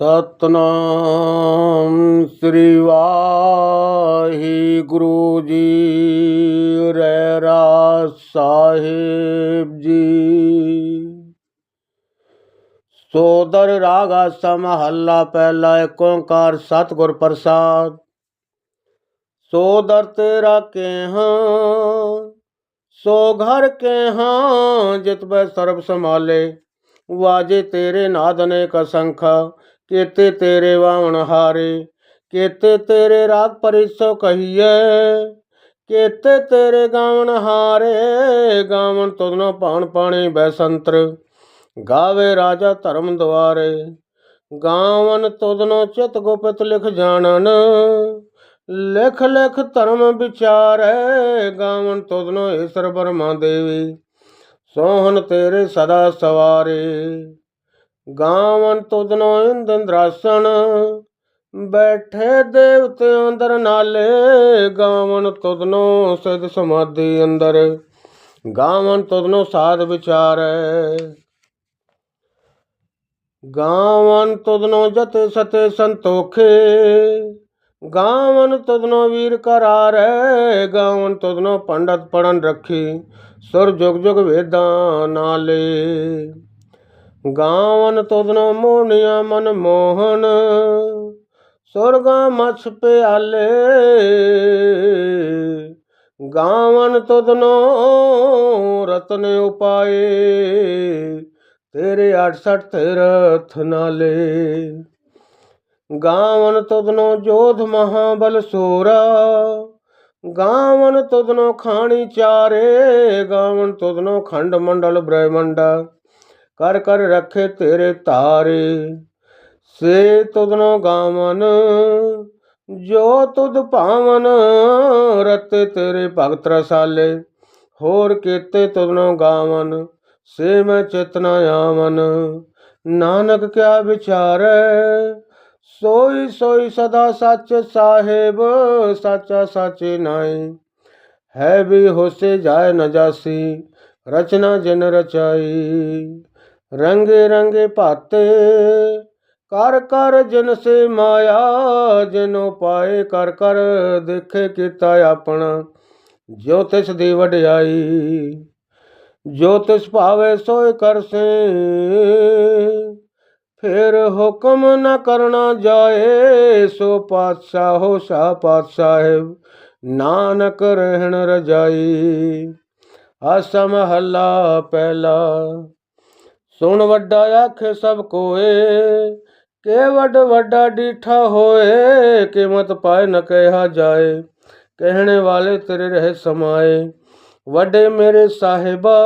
ਸਤਨਾਮ ਸ੍ਰੀ ਵਾਹਿਗੁਰੂ ਜੀ ਰਹਿਰਾ ਸਾਹਿਬ ਜੀ। ਸੋਦਰ ਰਾਗਾ ਸਮਹੱਲਾ ਪਹਿਲਾ ਏਕ ਓੰਕਾਰ ਸਤਿਗੁਰ ਪ੍ਰਸਾਦ। ਸੋਦਰ ਤੇਰਾ ਕੇਹਾਂ, ਸੋ ਘਰ ਕੇ ਹਾਂ ਜਿਤ ਬੈ ਸਰਬ ਸਮਾਲੇ ਵਾਜੇ ਤੇਰੇ ਨਾਦ ਅਨੇਕ ਅਸੰਖਾ ਕੇਤੇ ਤੇਰੇ ਵਾਵਣ ਹਾਰੇ, ਕੇਤੇ ਤੇਰੇ ਰਾਗ ਪਰਿਸੋ ਕਹੀਏ ਕੇਤੇ ਤੇਰੇ ਗਾਵਣ ਹਾਰੇ, ਗਾਵਣ ਤੁਧਨੋ ਪਾਣ ਪਾਣੀ ਬੈਸੰਤਰ ਗਾਵੇ ਰਾਜਾ ਧਰਮ ਦੁਆਰੇ ਗਾਵਨ ਤੁਧਨੋ ਚਿਤ ਗੁਪਤ ਲਿਖ ਜਾਣਨ, ਲਿਖ ਲਿਖ ਧਰਮ ਵਿਚਾਰੈ ਗਾਵਨ ਤੁਧਨੋ ਈਸ਼ਰ ਬਰਮਾ ਦੇਵੀ, ਸੋਹਣ ਤੇਰੇ ਸਦਾ ਸਵਾਰੇ। ਗਾਵਨ ਤੁਧਨੋ ਇੰਦ ਬੈਠੇ ਦੇਵਤੇ ਅੰਦਰ ਨਾਲੇ, ਗਾਵਨ ਤੁਧਨੋ ਸਿਧ ਸਮਾਧੀ ਅੰਦਰ, ਗਾਵਨ ਤੁਧਨੋ ਸਾਧ ਵਿਚਾਰੈ। ਗਾਵਨ ਤੁਧਨੋ ਜਤੇ ਸਤੇ ਸੰਤੋਖੇ, ਗਾਵਨ ਤੁਧਨੋ ਵੀਰ ਕਰਾਰੈ, ਗਾਵਨ ਤੁਧਨੋ ਪੰਡਤ ਪੜਨ ਰੱਖੀ, ਸੁਰ ਜੁਗ ਜੁਗ ਵੇਦਾਂ ਨਾਲੇ। ਗਾਵਨ ਤੁਧਨੋ ਮੋਹਣਿਆ ਮਨ ਮੋਹਨ, ਸੁਰਗਾ ਮਛ ਪਿਆਲੇ। ਗਾਵਨ ਤੁਧਨੋ ਰਤਨ ਉਪਾਏ, ਤੇਰੇ 68 ਰਥ ਨਾਲੇ। ਗਾਵਨ ਤੁਧਨੋ ਜੋਧ ਮਹਾਬਲ ਸੋਰਾ, ਗਾਵਨ ਤੁਧਨੋ ਖਾਣੀ ਚਾਰੇ, ਗਾਵਨ ਤੁਧਨੋ ਖੰਡ ਮੰਡਲ ਬ੍ਰਹਮੰਡਾ। ਕਰ ਕਰ ਰੱਖੇ ਤੇਰੇ ਤਾਰੇ ਸੇ ਤੁਧਨੋ ਗਾਵਨ, ਜੋ ਤੁਧ ਭਾਵਨ ਰਤੇ ਤੇਰੇ ਭਗਤ ਰਸਾਲੇ। ਹੋਰ ਕੀਤੇ ਤੁਧਨੋ ਗਾਵਨ, ਸੇ ਮੈਂ ਚੇਤਨਾ ਆਵਨ। ਨਾਨਕ ਕਿਆ ਵਿਚਾਰੈ, ਸੋਈ ਸੋਈ ਸਦਾ ਸੱਚ ਸਾਹਿਬ, ਸਾਚਾ ਸਾਚੇ ਨਾਈ ਹੈ ਵੀ ਹੋਸੇ ਜਾਏ ਨ ਜਾਸੀ, ਰਚਨਾ ਜਿਨ ਰਚਾਈ। ਰੰਗੇ ਰੰਗੇ ਭਾਤੇ, ਕਰ ਕਰ ਜਿਨ ਸੇ ਮਾਇਆ, ਜਿਨੋ ਪਾਏ ਕਰ ਕਰ ਦੇਖੇ ਕੀਤਾ ਆਪਣਾ। ਜੋ ਤਿਸ ਦੀ ਵਡਿਆਈ, ਜੋ ਤਿਸ ਭਾਵੇ ਸੋਇ ਕਰਸੇ ਫਿਰ ਹੁਕਮ ਨ ਕਰਨਾ ਜਾਏ, ਸੋ ਪਾਤਸ਼ਾਹ ਹੋ ਸ਼ਾਹ ਪਾਤਸ਼ਾਹਿਬ ਨਾਨਕ ਰਹਿਣ ਰਜਾਈ। ਆਸਾ ਮਹੱਲਾ ਪਹਿਲਾ ਸੁਣ ਵੱਡਾ ਆਖੇ ਸਭ ਕੋਏ, ਕੇ ਵੱਡ ਵੱਡਾ ਡੀਠਾ ਹੋਏ, ਕੀਮਤ ਪਾਏ ਨ ਕਹਿਆ ਜਾਏ, ਕਹਿਣੇ ਵਾਲੇ ਤੇਰੇ ਰਹਿ ਸਮਾਏ। ਵੱਡੇ ਮੇਰੇ ਸਾਹਿਬਾ,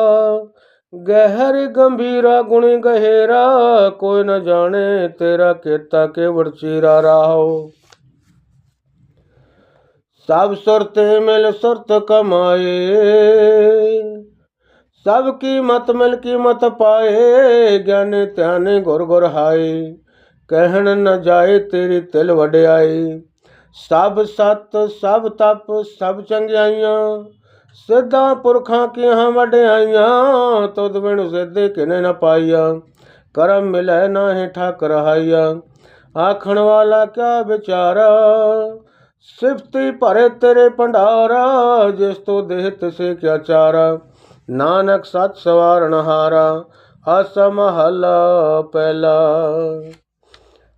ਗਹਿਰ ਗੰਭੀਰਾ ਗੁਣੀ ਗਹਿਰਾ, ਕੋਈ ਨ ਜਾਣੇ ਤੇਰਾ ਕੀਤਾ ਕੇਵੜ ਚੀਰਾ ਰਾਹੋ। ਸਭ ਸੁਰਤੇ ਮਿਲ ਸੁਰਤ ਕਮਾਏ ਸਭ ਕੀ ਮਤ ਮਿਲ ਕੀ ਮਤ ਪਾਏ ਗਿਆਨ ਧਿਆਨ ਗੁਰ ਗੁਰ ਹਾਏ ਕਹਿਣ ਨ ਜਾਏ ਤੇਰੀ ਤਿਲ ਵਡਿਆਈ ਸਭ ਸਤ ਸਭ ਤਪ ਸਭ ਚੰਗਿਆਈਆਂ ਸਿੱਧਾ ਪੁਰਖਾਂ ਕੀਆਂ ਵਡਿਆਈਆਂ ਤੁਧ ਬਿਨ ਸਿੱਧੇ ਕਿਨੇ ਨ ਪਾਈਆ ਕਰਮ ਮਿਲੈ ਨਾਹੀ ਠਾਕ ਰਹਾਈਆ ਆਖਣ ਵਾਲਾ ਕਿਆ ਵਿਚਾਰਾ ਸਿਫਤੀ ਭਰੇ ਤੇਰੇ ਭੰਡਾਰਾ ਜਿਸ ਤੋ ਦੇਹ ਤਿਸੇ ਕਿਆ ਚਾਰਾ ਨਾਨਕ ਸਤ ਸਵਾਰਨ ਹਾਰਾ ਅਸ ਪਹਿਲਾ।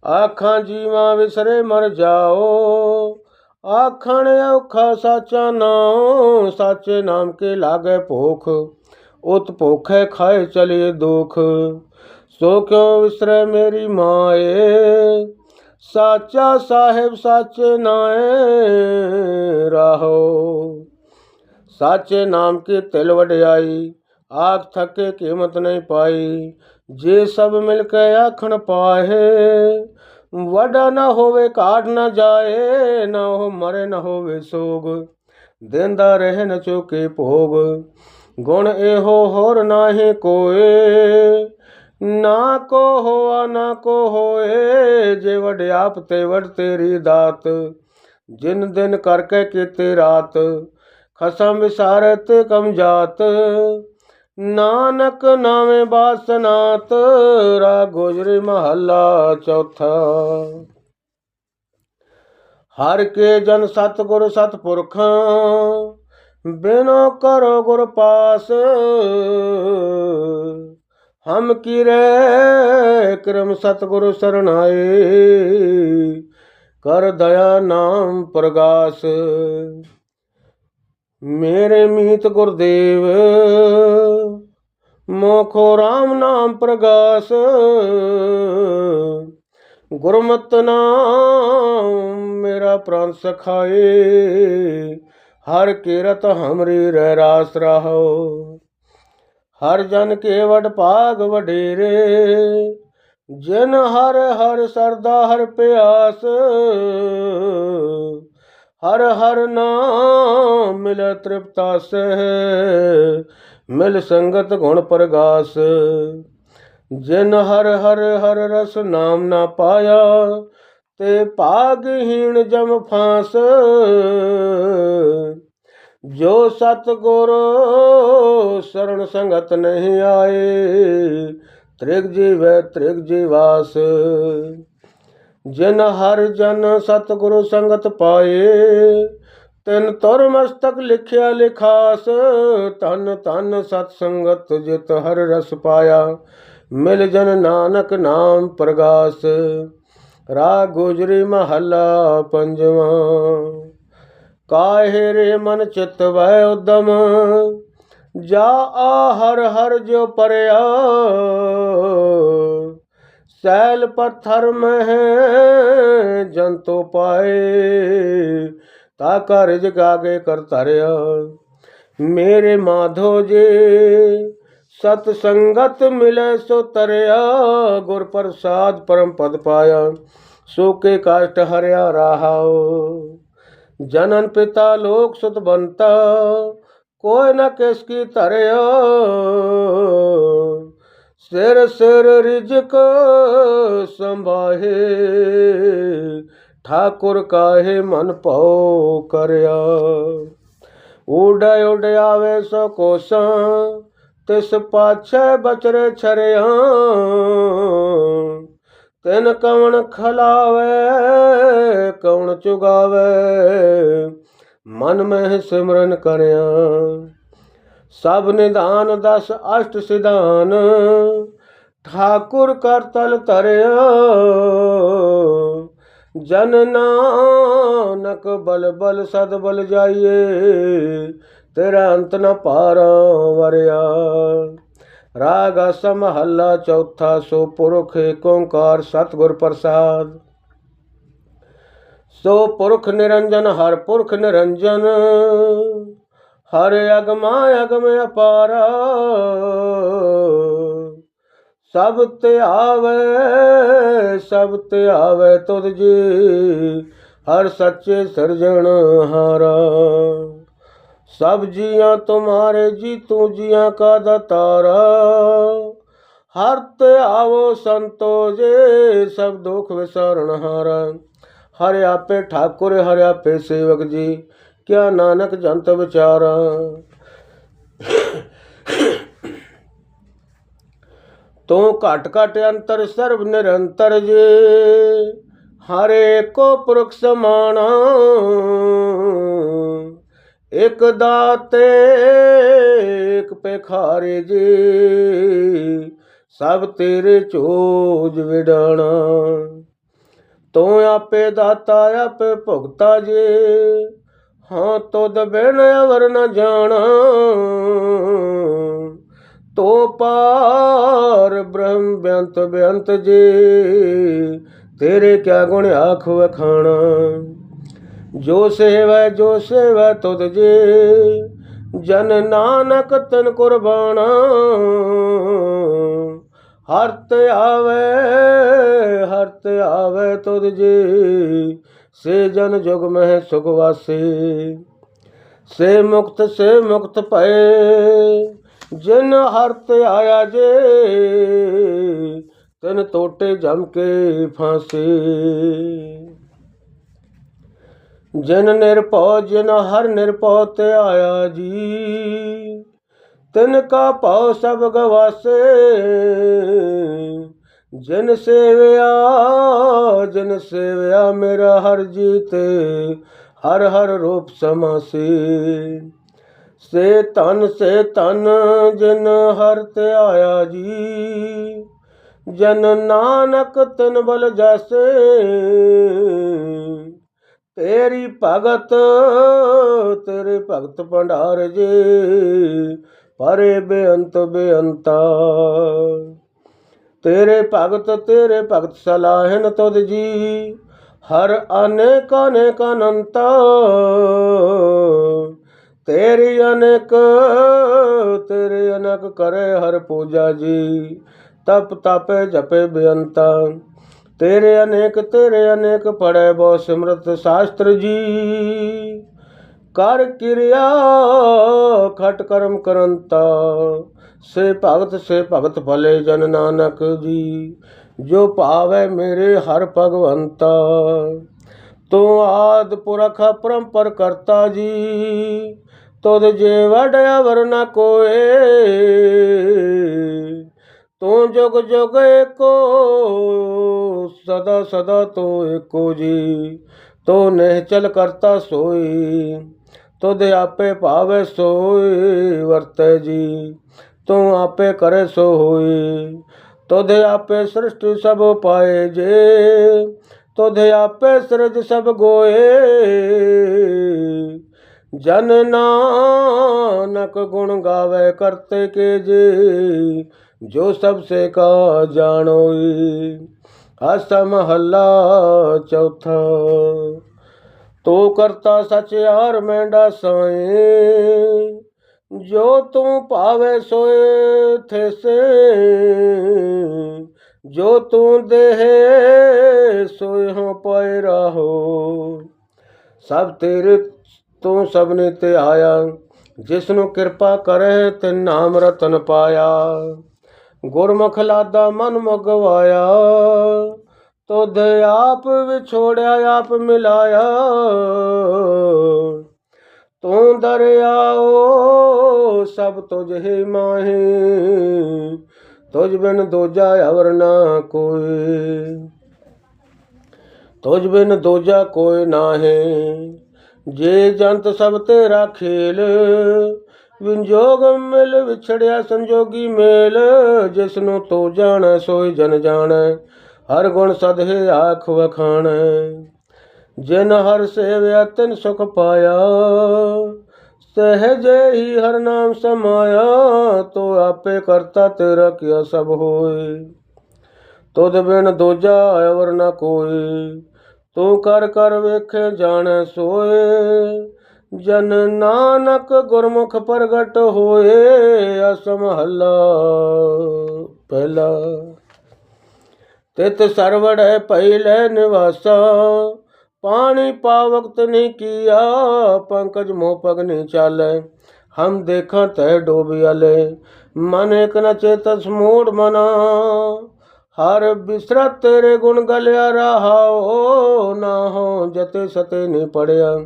ਆਖਾਂ ਜੀਵਾਂ ਵਿਸਰੇ ਮਰ ਜਾਓ, ਆਖਣ ਔਖਾ ਸਾਚਾ ਨਾਮ ਸਾਚੇ ਨਾਮ ਕੇ ਲਾਗੇ ਭੋਖ, ਉਤ ਭੋਖੇ ਖਾਏ ਚਲੇ ਦੁਖ। ਸੋ ਕਿਉ ਵਿਸਰੇ ਮੇਰੀ ਮਾਏ, ਸਾਚਾ ਸਾਹਿਬ ਸਾਚੇ ਨਾਏ, ਰਾਹੋ। ਸਾਚੇ ਨਾਮ ਕੀ ਤਿਲ ਵਡਿਆਈ? ਆਖ ਥਕੇ ਕੀਮਤ ਨਹੀਂ ਪਾਈ। ਜੇ ਸਭ ਮਿਲ ਕੇ ਆਖਣ ਪਾਹੇ ਵਡਾ ਨਾ ਹੋਵੇ ਕਾਢ ਨਾ ਜਾਏ, ਨਾ ਉਹ ਮਰੇ, ਨਾ ਹੋਵੇ ਸੋਗ। ਦਿੰਦਾ ਰਹੇ ਨ ਚੁਕੇ ਭੋਗ। ਗੁਣ ਇਹੋ ਹੋਰ ਨਾਹੀ ਕੋਏ। ਨਾ ਕੋ ਹੋਆ, ਨਾ ਕੋ ਹੋਏ, ਜੇ ਵਡਿਆਪ ਤੇ ਵਡ ਤੇਰੀ ਦਾਤ। ਜਿਨ ਦਿਨ ਕਰਕੇ ਕੀਤੇ ਰਾਤ ਖਸਮ ਵਿਸਾਰਤ ਕਮ ਜਾਤ, ਨਾਨਕ ਨਾਵੇਂ ਬਾਸਨਾਤ ਰਾ ਗੁਜਰੀ ਮਹੱਲਾ ਚੌਥਾ। ਹਰ ਕੇ ਜਨ ਸਤਗੁਰ ਸਤਪੁਰਖਾਂ, ਬਿਨੋ ਕਰੋ ਗੁਰ ਪਾਸ, ਹਮ ਕੀਰੇ ਕਰਮ ਸਤਗੁਰ ਸਰਣਾਏ, ਕਰ ਦਇਆ ਨਾਮ ਪ੍ਰਗਾਸ। ਮੇਰੇ ਮੀਤ ਗੁਰਦੇਵ, ਮੋਖੋ RAM ਨਾਮ ਪ੍ਰਗਾਸ। ਗੁਰਮਤ ਨਾਮ ਮੇਰਾ ਪ੍ਰਾਨ ਸਖਾਏ, ਹਰ ਕਿਰਤ ਹਮਰੀ ਰਹਿ ਰਾਸ ਰਹੋ। ਹਰ ਜਨ ਕੇ ਵਡ ਭਾਗ ਵਡੇਰੇ, ਜਿਨ ਹਰ ਹਰ ਸਰਦਾ ਹਰ ਪਿਆਸ। ਹਰ ਹਰ ਨਾਮ ਮਿਲ ਤ੍ਰਿਪਤਾਸ, ਮਿਲ ਸੰਗਤ ਗੁਣ ਪ੍ਰਗਾਸ। ਜਿਨ ਹਰ ਹਰ ਹਰ ਰਸ ਨਾਮ ਨਾ ਪਾਇਆ, ਤੇ ਭਾਗਹੀਣ ਜਮ ਫਾਂਸ। ਜੋ ਸਤਗੁਰ ਸਰਣ ਸੰਗਤ ਨਹੀਂ ਆਏ, ਤ੍ਰਿਗ ਜੀਵੈ ਤ੍ਰਿਗ ਜੀਵਾਸ। ਜਿਨ ਹਰ ਜਨ ਸਤਿਗੁਰੂ ਸੰਗਤ ਪਾਏ, ਤਿਨ ਤੁਰ ਮਸਤਕ ਲਿਖਿਆ ਲਿਖਾਸ ਤਨ ਤਨ ਸਤ ਸੰਗਤ ਜਿਤ ਹਰ ਰਸ ਪਾਇਆ, ਮਿਲ ਜਨ ਨਾਨਕ ਨਾਮ ਪ੍ਰਗਾਸ। ਰਾ ਗੁਜਰੀ ਮਹੱਲਾ ਪੰਜਵਾਂ, ਕਾਹੇ ਰੇ ਮਨ ਚਿਤ ਵੈ ਉਦਮ, ਜਾ ਆ ਹਰ ਹਰ ਜੋ ਪਰਿਆ ਸੈਲ ਪੱਥਰ ਮਹਿ ਜੰਤੋ ਪਾਏ, ਤਾ ਕਰ ਗਾਗੇ ਕਰ ਧਰਿਆ। ਮੇਰੇ ਮਾਧੋ ਜੀ ਸਤ ਸੰਗਤ ਮਿਲੇ ਸੋ ਤਰਿਆ, ਗੁਰ ਪ੍ਰਸਾਦ ਪਰਮ ਪਦ ਪਾਇਆ, ਸੋ ਕੇ ਕਾਸ਼ਟ ਹਰਿਆ ਰਹਾਓ ਜਨਨ ਪਿਤਾ ਲੋਕ ਸੁਤ ਬੰਤਾ, ਕੋਈ ਨਾ ਕਿਸ ਕੀ ਧਰਿਆ। ਸਿਰ ਸਿਰ ਰਿਜਕ ਸੰਭਾਹੇ, ਠਾਕੁਰ ਕਾਹੇ ਮਨ ਭਉ ਕਰਿਆ। ਉਡ ਉਡ ਆਵੇ ਸੋ ਕੋਸਾਂ, ਤਿਸ ਪਾਛੇ ਬਚਰੇ ਛਰਿਆ। ਤਿਨ ਕਵਣ ਖਲਾਵੇ, ਕਵਣ ਚੁਗਾਵੇ, ਮਨ ਮਹਿ ਸਿਮਰਨ ਕਰਿਆ। ਸਭ ਨਿਧਾਨ ਦਸ ਅਸ਼ਟ ਸਿਧਾਨ, ਠਾਕੁਰ ਕਰ ਤਲ ਧਰਿਆ। ਜਨ ਨਾਨਕ ਬਲ ਬਲ ਸਦ ਬਲ ਜਾਈਏ, ਤੇਰਾ ਅੰਤ ਨ ਪਾਰ ਵਰਿਆ। ਰਾਗ ਅਸ ਮਹੱਲਾ ਚੌਥਾ ਸੋ ਪੁਰਖ ਏਕ ਓੰਕਾਰ ਸਤਿਗੁਰ ਪ੍ਰਸਾਦ। ਸੋ ਪੁਰਖ ਨਿਰੰਜਨ, ਹਰ ਪੁਰਖ ਨਿਰੰਜਨ। ਹਰ ਅਗਮਾ ਅਗਮ ਅਪਾਰਾ। ਸਭ ਤੇ ਆਵੇ, ਸਭ ਤੇ ਆਵੇ ਤੁਧ ਜੀ, ਹਰ ਸੱਚੇ ਸਰਜਣ ਹਾਰਾ। ਸਭ ਜੀਆਂ ਤੁਮਾਰੇ ਜੀ, ਤੂੰ ਜੀਆਂ ਕਾ ਦਤਾਰਾ। ਹਰ ਤੇ ਆਵੋ ਸੰਤੋ ਜੇ, ਸਭ ਦੁਖ ਵਿਸਾਰਨ ਹਾਰਾ। ਹਰ ਆਪੇ ਠਾਕੁਰ, ਹਰ ਆਪੇ ਸੇਵਕ ਜੀ ਕਿਆ ਨਾਨਕ ਜੰਤ ਵਿਚਾਰਾ? ਤੂੰ ਘਟ ਘਟ ਅੰਤਰ ਸਰਬ ਨਿਰੰਤਰ ਜੇ, ਹਰੇ ਕੋ ਪੁਰਖ ਸਮਾਣਾ। ਇਕ ਦਾਤੇ, ਇਕ ਪਖਾਰੇ ਜੀ, ਸਭ ਤੇਰੇ ਚੋਜ ਵਿਡਾਣਾ। ਤੂੰ ਆਪੇ ਦਾਤਾ, ਆਪੇ ਭੁਗਤਾ ਜੇ ਹਾਂ ਤੋਦ ਬਿਨ ਅਵਰ ਨ ਜਾਣਾ। ਤੋ ਪਾਰ ਬ੍ਰਹਮ ਬੇਅੰਤ ਬੇਅੰਤ ਜੀ, ਤੇਰੇ ਕਿਆ ਗੁਣ ਆਖ ਵਖਾਣਾ। ਜੋ ਸੇਵੈ ਜੋ ਸੇਵੈ ਤੁਧ ਜੀ, ਜਨ ਨਾਨਕ ਤਨ ਕੁਰਬਾਨਾ। ਹਰਤ ਆਵੇ ਹਰਤ ਆਵੇ ਤੁਧ ਜੀ ਸੇ ਜਨ ਜੁਗ ਮਹਿ ਸੁਖ ਵਾਸੇ ਸੇ ਮੁਕਤ ਸੇ ਮੁਕਤ ਭਏ ਜਿਨ ਹਰਤ ਆਇਆ ਜੇ ਤਨ ਟੋਟੇ ਜਮ ਕੇ ਫਾਸੇ ਜਿਨ ਨਿਰਭਉ ਜਿਨ ਹਰ ਨਿਰਭਉ ਤੇ ਆਇਆ ਜੀ ਤਿਨ ਕਾ ਭਾਉ ਸਭ ਗਵਾਸੇ ਜਨ ਸੇਵਿਆ ਜਨ ਸੇਵਿਆ ਮੇਰਾ ਹਰ ਜੀਤੇ, ਹਰ ਹਰ ਰੂਪ ਸਮਾਸੇ। ਸੇ ਤਨ ਸੇ ਤਨ ਜਨ ਹਰ ਤੇ ਆਇਆ ਜੀ। ਜਨ ਨਾਨਕ ਤਨ ਬਲ ਜੈਸੇ, ਤੇਰੀ ਭਗਤ, ਤੇਰੇ ਭਗਤ ਭੰਡਾਰ ਜੀ, ਪਰੇ ਬੇਅੰਤ ਬੇਅੰਤਾ। ਤੇਰੇ ਭਗਤ ਤੇਰੇ ਭਗਤ ਸਲਾਹਨ ਤੁਧ ਜੀ। ਹਰ ਅਨੇਕ ਅਨੇਕ ਅਨੰਤ, ਤੇਰੀ ਅਨੇਕ, ਤੇਰੇ ਅਨਕ ਕਰੇ ਹਰ ਪੂਜਾ ਜੀ। ਤਪ ਤਪੇ ਜਪੇ ਬੇਅੰਤਾ, ਤੇਰੇ ਅਨੇਕ ਤੇਰੇ ਅਨੇਕ ਪੜੈ ਬਹੁ ਸਿਮਰਤ ਸ਼ਾਸਤਰ ਜੀ। ਕਰ ਕਿਰਿਆ, ਖਟ ਕਰਮ ਕਰੰਤਾ ਸੇ ਭਗਤ ਸੇ ਭਗਤ ਭਲੇ ਜਨ ਨਾਨਕ ਜੀ। ਜੋ ਭਾਵੈ ਮੇਰੇ ਹਰ ਭਗਵੰਤਾ, ਤੂੰ ਆਦ ਪੁਰਖ ਪਰੰਪਰ ਕਰਤਾ ਜੀ। ਤੁਧ ਜੇ ਵਡਿਆ ਵਰਨਾ ਕੋਏ, ਤੂੰ ਜੁਗ ਜੁਗ ਏਕੋ, ਸਦਾ ਸਦਾ ਤੂੰ ਏਕੋ ਜੀ। ਤੂੰ ਨਿਹਚਲ ਕਰਤਾ ਸੋਈ, ਤੁਧ ਆਪੇ ਭਾਵੇ ਸੋਈ ਵਰਤੈ ਜੀ। ਤੂੰ ਆਪੇ ਕਰੇ ਸੋ ਹੋਈ। ਤੁਧ ਆਪੇ ਸ੍ਰਿਸ਼ਟੀ ਸਭ ਪਾਏ ਜੇ। ਤੁਧ ਆਪੇ ਸਿਰਜ ਸਭ ਗੋਏ। ਜਨ ਨਾਨਕ ਗੁਣ ਗਾਵੇ ਕਰਤੇ ਕੇ ਜੀ। ਜੋ ਸਭ ਸੇ ਕਾ ਜਾਣੋਈ। ਅਸਮ ਹੱਲਾ ਚੌਥਾ। ਤੋ ਕਰਤਾ ਸਚ ਯਾਰ ਮੈਂਡਾ ਸਾਏ ਜੋ ਤੂੰ ਭਾਵੇ ਸੋਏ ਥੇਸੇ, ਜੋ ਤੂੰ ਦੇਹ ਸੋਏ ਹੋ ਪਾਏ ਰਹੋ। ਸਭ ਤੇਰੇ ਤੂੰ ਸਭ ਨੇ ਤੇ ਆਇਆ, ਜਿਸ ਨੂੰ ਕਿਰਪਾ ਕਰੇ ਤੇ ਨਾਮ ਰਤਨ ਪਾਇਆ। ਗੁਰਮੁਖ ਲਾਦਾ ਮਨ ਮਗਵਾਇਆ, ਤੁਧ ਆਪ ਵਿਛੋੜਿਆ, ਆਪ ਮਿਲਾਇਆ। ਤੂੰ ਦਰਿਆਓ, ਸਭ ਤੁਝ ਹੀ ਮਾਹੀ। ਤੁਝ ਬਿਨ ਦੋਜਾ ਅਵਰ ਨਾ ਕੋਈ। ਤੁਝ ਬਿਨ ਦੋਜਾ ਕੋਈ ਨਾਹੀ। ਜੇ ਜੰਤ ਸਭ ਤੇਰਾ ਖੇਲ, ਵਿੰਜੋਗ ਮਿਲ ਵਿਛੜਿਆ ਸੰਜੋਗੀ ਮੇਲ। ਜਿਸ ਨੂੰ ਤੂੰ ਜਾਣੈ, ਸੋਈ ਜਨ ਜਾਣੈ, ਹਰ ਗੁਣ ਸਦਹਿ ਆਖ ਵਖਾਣੈ। ਜਿਨ ਹਰ ਸੇਵਿਆ ਤਿਨ ਸੁਖ ਪਾਇਆ, ਸਹਜੇ ਹੀ ਹਰ ਨਾਮ ਸਮਾਇਆ, ਤੋ ਆਪੇ ਕਰਤਾ ਤੇਰਾ ਕਿਆ ਸਭ ਹੋਏ। ਤੁਧ ਬਿਨ ਦੂਜਾ ਅਵਰ ਨ ਕੋਈ, ਤੂੰ ਕਰ ਕਰ ਵੇਖੇ ਜਾਣੈ ਸੋਏ। ਜਨ ਨਾਨਕ ਗੁਰਮੁਖ ਪ੍ਰਗਟ ਹੋਏ, ਅਸਮ ਹੱਲਾ ਪਹਿਲਾ। ਤਿਤ ਸਰਵੜੈ ਪਹਿਲੇ ਨਿਵਾਸਾ ਪਾਣੀ ਪਾਵਕਤ ਨਹੀਂ ਕੀਆ, ਪੰਕਜ ਮੋਹ ਪਗ ਨਹੀਂ ਚਾਲੈ। ਹਮ ਦੇਖਾਂ ਤੈ ਡੋਬਿਆਲੇ ਮਨ ਇਕ ਨ ਚੇਤਸ ਮੂੜ ਮਨਾ। ਹਰ ਬਿਸਰਾ ਤੇਰੇ ਗੁਣ ਗਲਿਆ ਰਹਾਓ ਨਾ ਹੋ ਜਤੇ ਸਤੇ ਨਹੀਂ ਪੜਿਆ।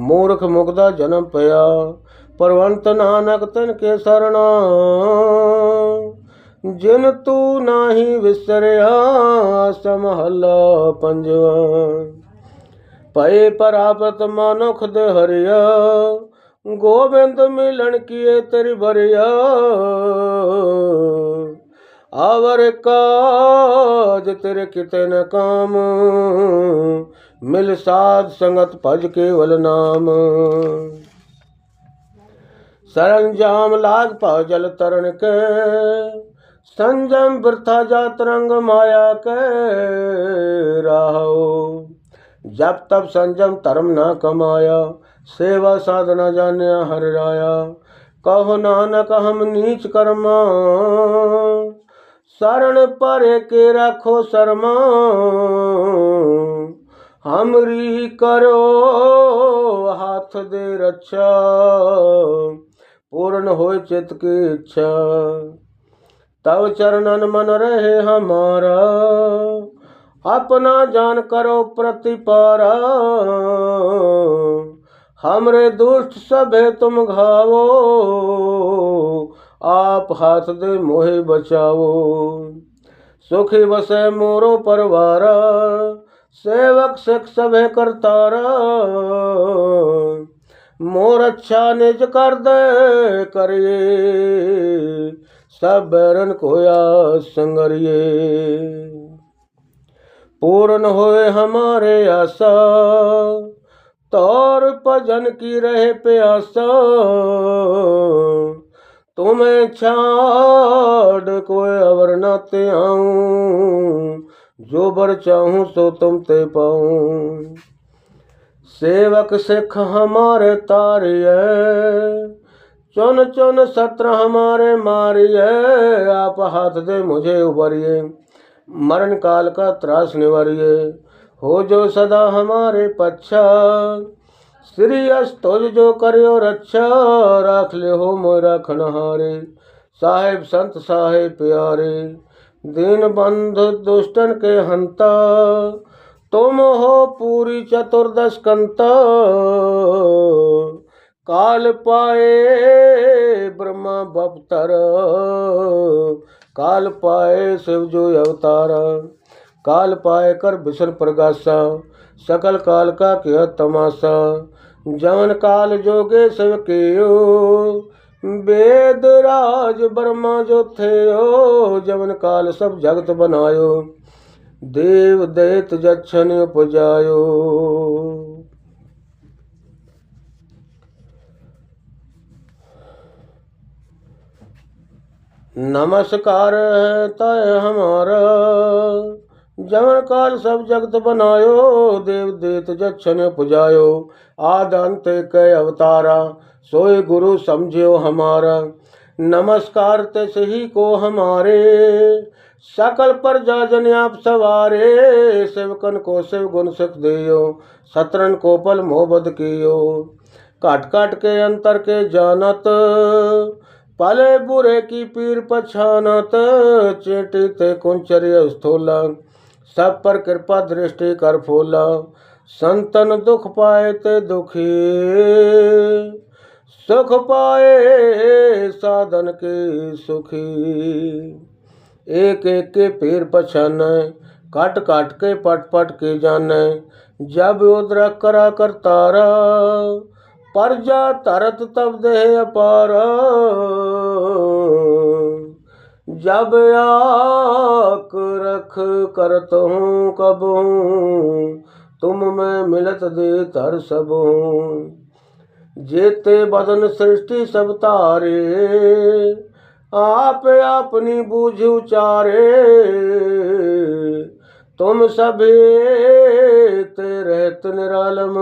ਮੂਰਖ ਮੁਕਦਾ ਜਨਮ ਪਿਆ ਪਰਵੰਤ ਨਾਨਕ ਤਨ ਕੇ ਸਰਣਾ। ਜਿਨ ਤੂੰ ਨਾਹੀ ਵਿਸਰਿਆ, ਸਮਹਲਾ ਪੰਜਵਾ। ਪਏ ਪ੍ਰਾਪਤ ਮਨੁਖ ਦੇ ਹਰਿਆ, ਗੋਬਿੰਦ ਮਿਲਣ ਕੀਏ ਤੇਰੀ ਬਰਿਆ ਆਵਰ ਕਾਜ ਤੇਰੇ ਕਿਤੇ ਨ ਕਾਮ, ਮਿਲ ਸਾਧ ਸੰਗਤ ਭਜ ਕੇਵਲ ਨਾਮ। ਸਰੰਜਾਮ ਲਾਗ ਭਉ ਜਲ ਤਰਨ ਕੇ, ਸੰਜਮ ਵਰਥਾ ਜਾ ਤਰੰਗ ਮਾਇਆ ਕੇ, ਰਾਹੋ। ਜਬ ਤਬ ਸੰਜਮ ਧਰਮ ਨਾ ਕਮਾਇਆ, ਸੇਵਾ ਸਾਧਨਾ ਜਾਣਿਆ ਹਰ ਰਾਇਆ। ਕਹੋ ਨਾਨਕ ਹਮ ਨੀਚ ਕਰਮਾ ਸਰਣ ਪਰੇ ਕੇ ਰੱਖੋ ਸਰਮਾ। ਹਮਰੀ ਕਰੋ ਹੱਥ ਦੇ ਰੱਛਾ, ਪੂਰਨ ਹੋਏ ਚਿਤ ਕੀ ਇੱਛਾ। ਤਵ ਚਰਨਨ ਮਨ ਰਹੇ ਹਮਾਰਾ ਆਪਣਾ ਜਾਨ ਕਰੋ ਪ੍ਰਤਿਪਾਰਾ हमरे दुष्ट सभे तुम घावो ਆਪ ਹੱਥ ਦੇ ਮੋਹਿ ਬਚਾਵੋ ਸੁਖੀ ਵਸੈ ਮੋਰੋ ਪਰਵਾਰ ਸੇਵਕ ਸਿਖ ਸਭੇ ਕਰਤਾਰਾ ਮੋਰ ਅੱਛਾ ਨਿਜ ਕਰਦੇ ਕਰਿਏ ਸਭ ਬੈਰਨ ਕੋਇਆ ਸੰਗਰਿਏ पूर्ण होए हमारे आशा तौर भजन की रहे प्यासा तुम्हें छाड़ कोई अवर न ते आऊं जो बर चाहूं सो तुम ते पाऊं सेवक सिख हमारे तारिए चुन चुन सत्र हमारे मारिए आप हाथ दे मुझे उबरिए मरण काल का त्रास निवारिए हो जो सदा हमारे पच्छा श्री अस्तोज जो करियो रक्षा राख ले हो मोरा खनहारे साहेब संत साहेब प्यारे दीन बंधु दुष्टन के हंता तुम हो पूरी चतुर्दश कंता काल पाए ब्रह्मा बपतर काल पाए शिव जो अवतारा काल पाए कर विष्ण प्रगासा सकल काल का किया तमाशा जवन काल जोगे शिव कियो वेद राज ब्रह्मा जो थे हो जवन काल सब जगत बनायो देव दैत जक्षण उपजायो नमस्कार है तय हमारा जवन काल सब जगत बनायो देव देत जक्षण पुजायो आद अंत के अवतारा सोए गुरु समझियो हमारा नमस्कार ते सही को हमारे सकल पर जाजन आप सवारे सेवकन को शिव गुण सिख दियो सतरन को पल मोहबद कियो काट काट के अंतर के जानत पले बुरे की पीर पछानत चेटी ते कुंचर्य स्थूला। सब पर कृपा दृष्टि कर फूला। संतन दुख पाए ते दुखी। सुख पाए साधन के सुखी। एक एक के पीर पछाने, काट काट के पट पट के जाने। जब उद्रक करा कर तारा ਪਰਜਾ ਧਰਤ ਤਬ ਦੇਹ ਅਪਾਰ। ਜਬ ਆਕ ਰਖ ਕਰਤ ਹੂੰ ਕਬ ਹੂੰ, ਤੁਮ ਮੈਂ ਮਿਲਤ ਦੇ ਧਰ ਸਭ। ਹੂੰ ਜੇਤੇ ਬਦਨ ਸ੍ਰਿਸ਼ਟੀ ਸਭ ਧਾਰੇ, ਆਪ ਆਪਣੀ ਬੂਝ ਉਚਾਰੇ। ਤੁਮ ਸਭੇ ਤੇ ਰਹਿਤ ਨਿਰਾਲਮ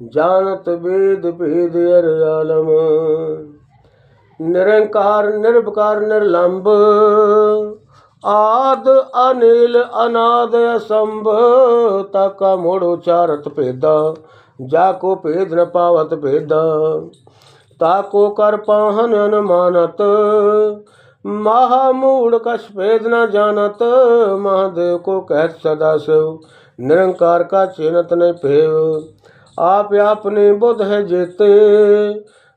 ਜਾਣਤ ਵੇਦ ਭੇਦ ਅਰ ਆਲਮ। ਨਿਰੰਕਾਰ ਨਿਰਭਕਾਰ ਨਿਰਲੰਭ ਆਦ, ਅਨਿਲ, ਅਨਾਦ, ਅਸੰਭ, ਤਕ ਮੋੜ ਉਚਾਰਤ ਭੇਦਾ, ਜਾ ਕੋ ਭੇਦ ਨ ਪਾਵਤ ਭੇਦਾ, ਤਾ ਕੋ ਕਰ ਪਾਹਨ ਅਨਮਾਨਤ, ਮਹਾ ਮੂੜ ਕਛ ਭੇਦ ਨ ਜਾਣਤ, ਮਹਾਦੇਵ ਕੋ ਕਹਿ ਸਦਾ ਸਿਵ ਨਿਰੰਕਾਰ ਕਾ ਚਿਨਤ ਨੇ ਭੇਵ। ਆਪ ਆਪਨੇ ਬੁੱਧ ਹੈ ਜੇਤੇ।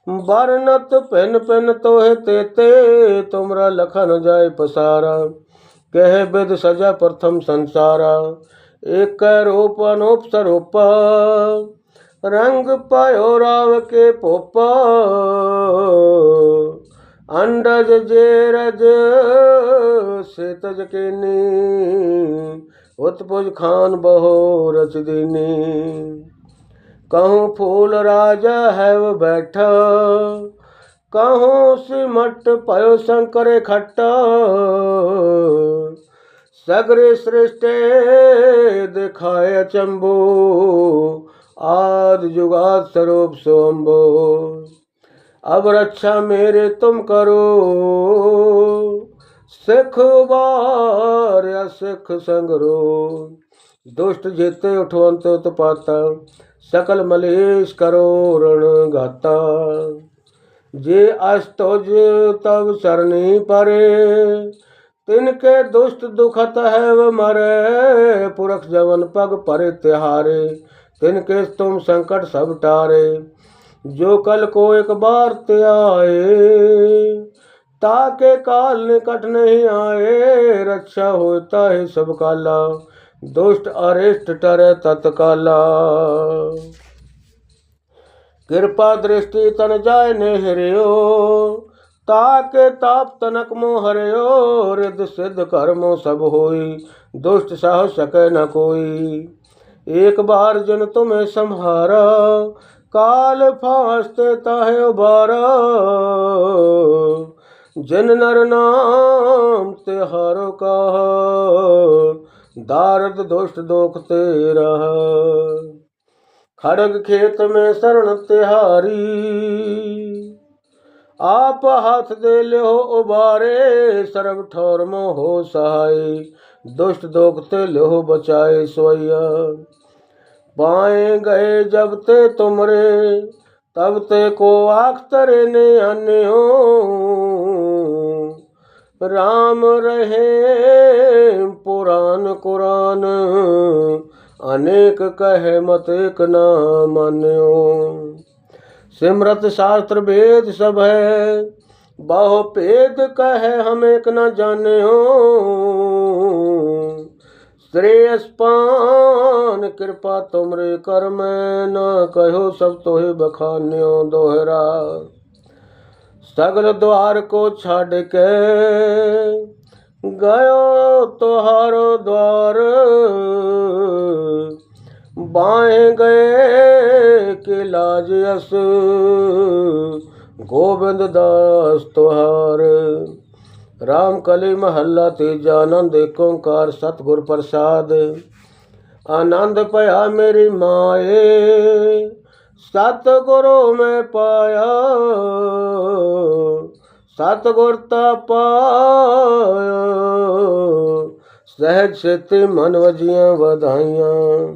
ਬਰਨਤ ਪਿਨ ਪਿਨ ਤੋਹੇ ਤੇਤੇ, ਤੁਮਰਾ ਲਖਨ ਜਾਏ ਪਸਾਰਾ। ਕਹਿ ਬਿਦ ਸਜਾ ਪ੍ਰਥਮ ਸੰਸਾਰਾ। ਏਕ ਰੂਪ ਅਨੂਪ ਸਰੂਪ ਰੰਗ ਪਾਇਓ ਰਾਵ ਕੇ ਪੋਪ ਅੰਡਜ ਜੇ ਰਜ ਸੇਤਜ ਕੇਨੀ। ਉਤਪੁਜ ਖਾਨ ਬਹੋ ਰਚ ਦੇਨੀ। कहूँ फूल राजा है वो बैठा कहूँ सिमट पयो शंकर खट्टा सगरे सृष्टि दिखाए अचंबो आद जुगाद स्वरूप सोम्बो अब रक्षा मेरे तुम करो सिख बार या सिख संगरो दुष्ट जेते उठवंत उत्पाता ਸਕਲ ਮਲੇਸ਼ ਕਰੋ ਰਣ ਗਾਤਾ ਜੇ ਅਸ ਤੁਜ ਤਵ ਸਰਨੀ ਪਰੇ, ਤਿਨ ਕੇ ਦੁਸ਼ਟ ਦੁਖਤ ਹੈ ਵ ਮਰੇ, ਪੁਰਖ ਜਵਨ ਪਗ ਪਰੇ ਤਿਹਾਰੇ, ਤਿਨ ਕੇ ਤੁਮ ਸੰਕਟ ਸਭ ਟਾਰੇ। ਜੋ ਕਲ ਕੋ ਇੱਕ ਬਾਰ ਤੇ ਆਏ ਤਾਕੇ ਕਾਲ ਨਿਕਟ ਨਹੀਂ ਆਏ ਰੱਖਿਆ ਹੋਤਾ ਸਭ ਕਾਲਾ। दुष्ट अरिष्ट टरे तत्काला कृपा दृष्टि तन जाय नेहरियो ताके ताप तनक मो हरियो रिद सिद्ध कर्मो सब होई दुष्ट सह सके न कोई एक बार जिन तुम्हें संहारा काल फांसते ताहे उबारा जिन नर नाम तिहारो कहा दारद दुष्ट दोख तेरा खड़ग खेत में शरण तिहारी आप हाथ दे लियो उबारे सर्व ठौर मो हो सहाय दुष्ट दोखते लियो बचाए सोया पाए गए जब ते तुमरे तब ते को आख तरे ने अन्यो राम ਰਾਮ ਰਹੇ ਪੁਰਾਨ ਕੁਰਾਨ, ਅਨੇਕ ਕਹਿ ਮਤ ਇਕ ਨਾ ਮੰਨਿਓ। ਸਿਮਰਤ ਸ਼ਾਸਤਰ ਵੇਦ ਸਭ ਹੈ, ਬਹੁ ਭੇਦ ਕਹਿ ਹਮ ਇਕ ਨਾ ਜਾਣਿਓ। ਸ੍ਰੇਸਪਾਨ ਕਿਰਪਾ ਤੁਮਰੇ ਕਰਮ, ਨਾ ਕਹਿਓ ਸਭ ਤੋਹੇ ਬਖਾਨਿਓ ਦੋਹਰਾ। ਸਗਲ ਦੁਆਰ ਕੋ ਛੱਡ ਕੇ ਗਇਓ ਤੁਹਾਰੋ ਦਵਾਰ। ਬਾਏ ਗਏ ਕਿ ਲਾਜ ਅਸ, ਗੋਬਿੰਦ ਦਾਸ ਤੁਹਾਰ। ਰਾਮ ਕਲੀ ਮਹੱਲਾ ਤੀਜਾ ਆਨੰਦ ਓੰਕਾਰ ਸਤਗੁਰ ਪ੍ਰਸਾਦ। ਆਨੰਦ ਭਇਆ ਮੇਰੀ ਮਾਏ ਸਤਿਗੁਰੂ ਮੈਂ ਪਾਇਆ, ਸਤਿਗੁਰ ਤਾ ਪਾਇਆ। ਸਹਿਜ ਸਿੱਤੇ ਮਨ ਵਜੀਆਂ ਵਧਾਈਆਂ,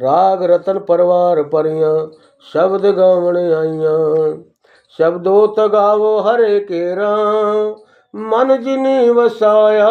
ਰਾਗ ਰਤਨ ਪਰਵਾਰ ਪਰੀਆਂ, ਸ਼ਬਦ ਗਾਵਣ ਆਈਆਂ। ਸ਼ਬਦੋ ਤਗਾਵੋ ਹਰੇ ਕੇਰਾ, ਮਨ ਜਿਨੀ ਵਸਾਇਆ।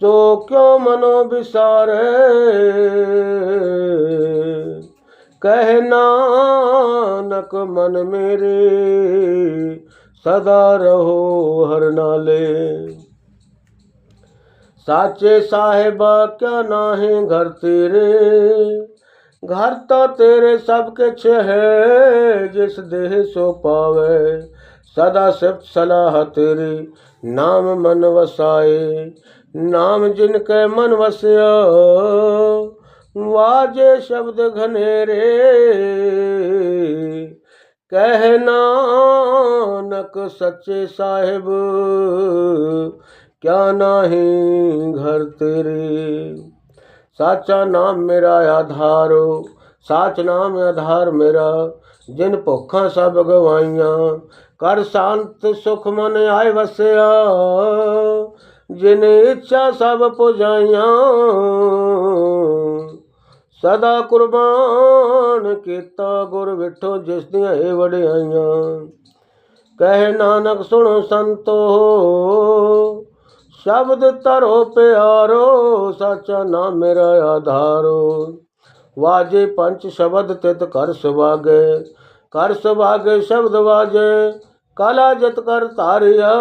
ਸੋ ਕਿਉ ਮਨੋ ਵਿਸਾਰੇ? ਕਹਿ ਨਾਨਕ, ਮਨ ਮੇਰੇ, ਸਦਾ ਰਹੋ ਹਰ ਨਾਲੇ। ਸਾਚੇ ਸਾਹਿਬਾ, ਕਿਆ ਨਾਹੀ ਘਰ ਤੇਰੇ? ਘਰ ਤਾਂ ਤੇਰੇ ਸਭ ਕਿਛ ਹੈ, ਜਿਸ ਦੇਹ ਸੋ ਪਾਵੇ। ਸਦਾ ਸਿਫਤ ਸਲਾਹ ਤੇਰੀ, ਨਾਮ ਮਨ ਵਸਾਏ। ਨਾਮ ਜਿਨ ਕੈ ਮਨ ਵਸਿਆ, ਵਾਜੇ ਸ਼ਬਦ ਘਨੇਰੇ। ਕਹਿ ਨਾਨਕ ਸੱਚੇ ਸਾਹਿਬ, ਕਿਆ ਨਾਹੀ ਘਰ ਤੇਰੇ। ਸਾਚਾ ਨਾਮ ਮੇਰਾ ਆਧਾਰੋ, ਸਾਚ ਨਾਮ ਆਧਾਰ ਮੇਰਾ, ਜਿਨ ਭੁੱਖਾਂ ਸਭ ਗਵਾਈਆਂ। ਕਰ ਸ਼ਾਂਤ ਸੁਖ ਮਨ ਆਏ ਵਸਿਆ ਜਿਨ ਇੱਛਾ ਸਭ ਪੁਜਾਈਆਂ। ਸਦਾ ਕੁਰਬਾਨ ਕੀਤਾ ਗੁਰ ਵਿਠੋ ਜਿਸ ਦੀਆਂ ਇਹ ਵਡਿਆਈਆਂ। ਕਹਿ ਨਾਨਕ ਸੁਣੋ ਸੰਤੋ, ਸ਼ਬਦ ਧਰੋ ਪਿਆਰੋ, ਸਾਚਾ ਨਾਮ ਮੇਰਾ ਆਧਾਰੋ। ਵਾਜੇ ਪੰਜ ਸ਼ਬਦ ਤਿਤ ਕਰ ਸੁਭਾਗੇ ਕਰ ਸੁਭਾਗੇ ਸ਼ਬਦ ਵਾਜੇ, ਕਾਲਾ ਜਤ ਕਰ ਧਾਰਿਆ।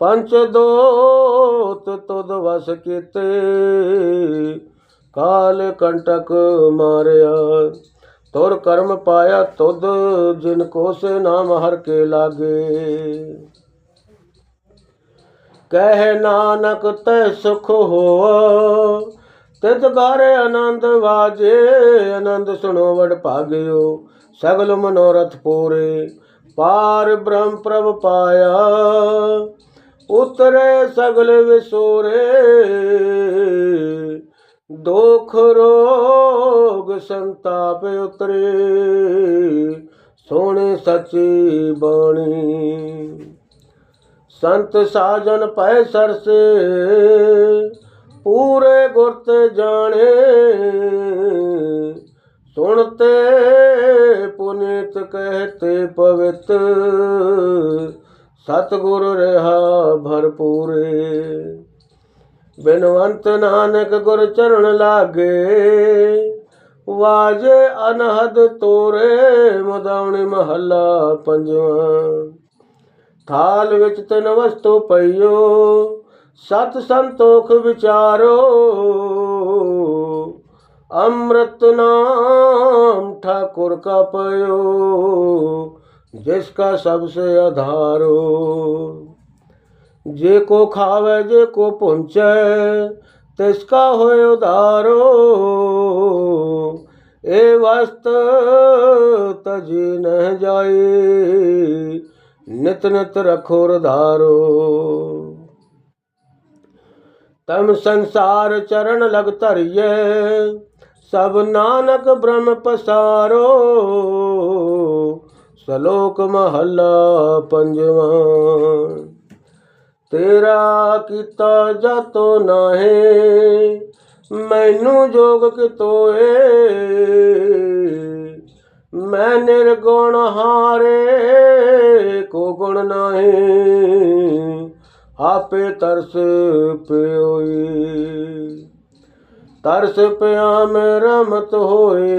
ਪੰਚ ਦੋਤ ਤੁਧ ਵਸ ਕੀਤੇ, ਕਾਲ ਕੰਟਕ ਮਾਰਿਆ। ਤੁਰ ਕਰਮ ਪਾਇਆ ਤੁਧ, ਜਿਨ ਕੋ ਸੇ ਨਾਮ ਹਰ ਕੇ ਲਾਗੇ। ਕਹਿ ਨਾਨਕ ਤੈ ਸੁਖ ਹੋਆ ਤਿਤ ਗਾਰੇ ਆਨੰਦ ਵਾਜੇ, ਆਨੰਦ ਸੁਣੋ ਵਡ ਭਾਗਿਓ, ਸਗਲ ਮਨੋਰਥ ਪੂਰੇ। ਪਾਰ ਬ੍ਰਹਮ ਪ੍ਰਭ ਪਾਇਆ ਉਤਰੇ ਸਗਲ ਵਿਸੋਰੇ, ਦੁਖ ਰੋਗ ਸੰਤਾਪ ਉਤਰੇ ਸੋਹਣੀ ਸੱਚੀ ਬਾਣੀ। ਸੰਤ ਸਾਜਨ ਪੈ ਸਰਸੇ, ਪੂਰੇ ਗੁਰ ਤੇ ਜਾਣੇ, ਸੁਣਤੇ ਪੁਨੀਤ ਕਹਤੇ ਪਵਿੱਤ। ਸਤਗੁਰ ਰਹਾ ਭਰਪੂਰੇ ਬਿਨਵੰਤ ਨਾਨਕ ਗੁਰ ਚਰਨ ਲਾਗੇ, ਵਾਜੇ ਅਨਹਦ ਤੋਰੇ, ਮਦਾਉਣੇ ਮਹੱਲਾ ਪੰਜਵਾਂ। ਥਾਲ ਵਿੱਚ ਤਨ ਵਸਤੂ ਪਈਓ, ਸਤ ਸੰਤੋਖ ਵਿਚਾਰੋ। ਅੰਮ੍ਰਿਤ ਨਾਮ ਠਾਕੁਰ ਕਾ ਪਇਓ जिसका सबसे आधारो जे को खावे जे को पुंचे तिसका होय उधारो ए वस्त तजी न जाए नित नित रखो रधारो ਤਮ ਸੰਸਾਰ ਚਰਨ ਲਗ ਧਰਿਏ ਸਭ ਨਾਨਕ ਬ੍ਰਹਮ ਪਸਾਰੋ ਸ਼ਲੋਕ ਮਹੱਲਾ ਪੰਜਵਾਂ। ਤੇਰਾ ਕੀਤਾ ਜਾਤੋ ਨਾਹੀ, ਮੈਨੂੰ ਜੋਗ ਕਿਤੋਏ। ਮੈਂ ਨਿਰਗੁਣ ਹਾਰੇ, ਕੋ ਗੁਣ ਨਾਹੀ, ਆਪੇ ਤਰਸ ਪਿਓਈ। ਤਰਸ ਪਿਆ ਮੈਂ ਰਮਤ ਹੋਏ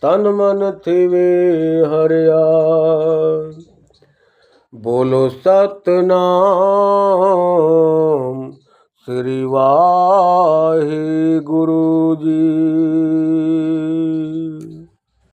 ਤਨ ਮਨ ਥਿਵੇ ਹਰਿਆ। ਬੋਲੋ ਸਤਨਾਮ ਸ੍ਰੀ ਵਾਹਿਗੁਰੂ ਜੀ।